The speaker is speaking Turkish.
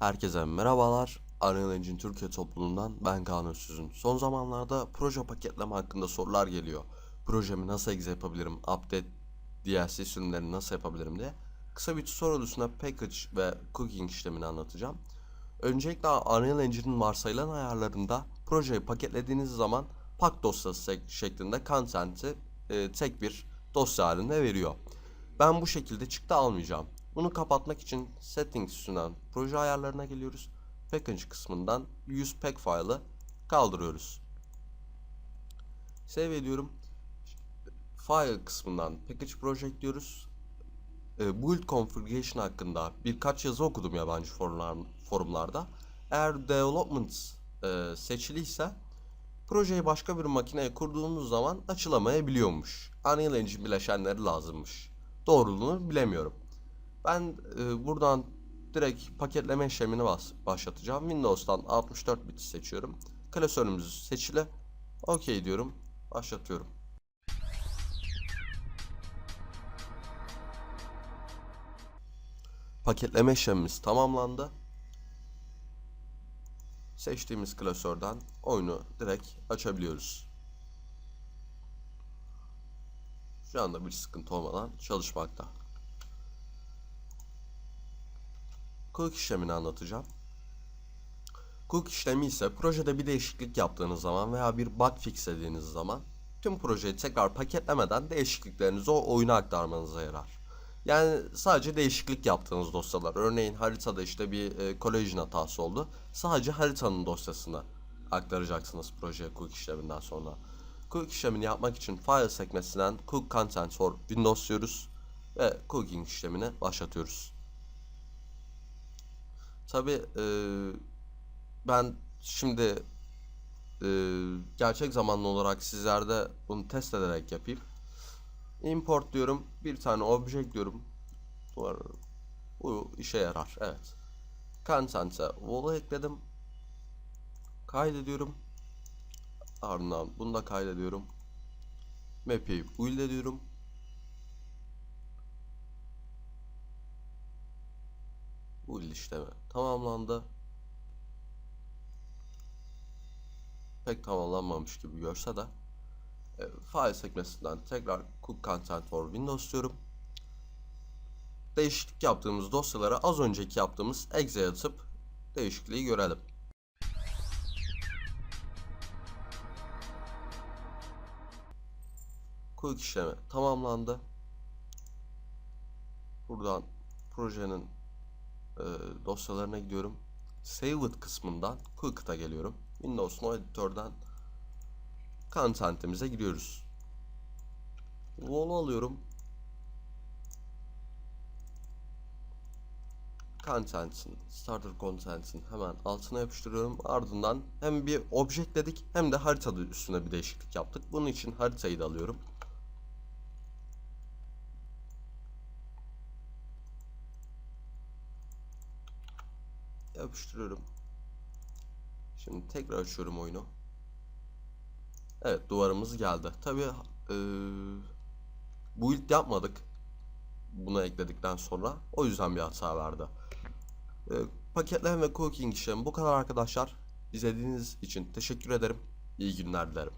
Herkese merhabalar. Unreal Engine Türkiye topluluğundan ben Kaan Özsüz'ün. Son zamanlarda proje paketleme hakkında sorular geliyor. Projemi nasıl exe yapabilirim, update DLC sürümlerini nasıl yapabilirim diye. Kısa bir tutorial üstüne package ve cooking işlemini anlatacağım. Öncelikle Unreal Engine'in varsayılan ayarlarında projeyi paketlediğiniz zaman pak dosyası şek- şeklinde content'i e, tek bir dosya halinde veriyor. Ben bu şekilde çıktı almayacağım. Bunu kapatmak için settings üstünden proje ayarlarına geliyoruz. Package kısmından use pack file'ı kaldırıyoruz. Save ediyorum. File kısmından package project diyoruz. E, build configuration hakkında birkaç yazı okudum yabancı forumlar, forumlarda. Eğer development e, seçiliyse projeyi başka bir makineye kurduğunuz zaman açılamayabiliyormuş. Unreal Engine bileşenleri lazımmış. Doğruluğunu bilemiyorum. Ben e, buradan direkt paketleme işlemini bas başlatacağım. Windows'tan 64 bit seçiyorum. Klasörümüzü seçili. OK diyorum. Başlatıyorum. Paketleme işlemimiz tamamlandı. Seçtiğimiz klasörden oyunu direkt açabiliyoruz. Şu anda bir sıkıntı olmadan çalışmakta. Cook işlemini anlatacağım. Cook işlemi ise projede bir değişiklik yaptığınız zaman veya bir bug fixlediğiniz zaman tüm projeyi tekrar paketlemeden değişikliklerinizi o oyuna aktarmanıza yarar. Yani sadece değişiklik yaptığınız dosyalar. Örneğin haritada işte bir e, collision hatası oldu. Sadece haritanın dosyasına aktaracaksınız projeye cook işleminden sonra. Cook işlemini yapmak için file sekmesinden cook content for Windows diyoruz ve cooking işlemini başlatıyoruz. Tabi ben şimdi e, gerçek zamanlı olarak sizlerde bunu test ederek yapayım. Import diyorum. Bir tane object diyorum. Bu işe yarar. Evet. Content'e wall'u ekledim. Kaydediyorum. Ardından bunu da kaydediyorum. Map'i build ediyorum. Build işlemi tamamlandı. Pek tamamlanmamış gibi görse de e, file sekmesinden tekrar cook content for windows diyorum. Değişiklik yaptığımız dosyalara az önceki yaptığımız exe atıp değişikliği görelim. Cook işlemi tamamlandı. Buradan projenin e, dosyalarına gidiyorum. Save it kısmından Quick'ta geliyorum. Windows No Editor'dan content'imize giriyoruz. Wall'u alıyorum. Content'in, starter content'in hemen altına yapıştırıyorum. Ardından hem bir object dedik hem de haritada üstüne bir değişiklik yaptık. Bunun için haritayı da alıyorum. Yapıştırıyorum. Şimdi tekrar açıyorum oyunu. Evet duvarımız geldi. Tabi e, build yapmadık. Bunu ekledikten sonra. O yüzden bir hata verdi. E, paketleme ve cooking işlemi bu kadar arkadaşlar. İzlediğiniz için teşekkür ederim. İyi günler dilerim.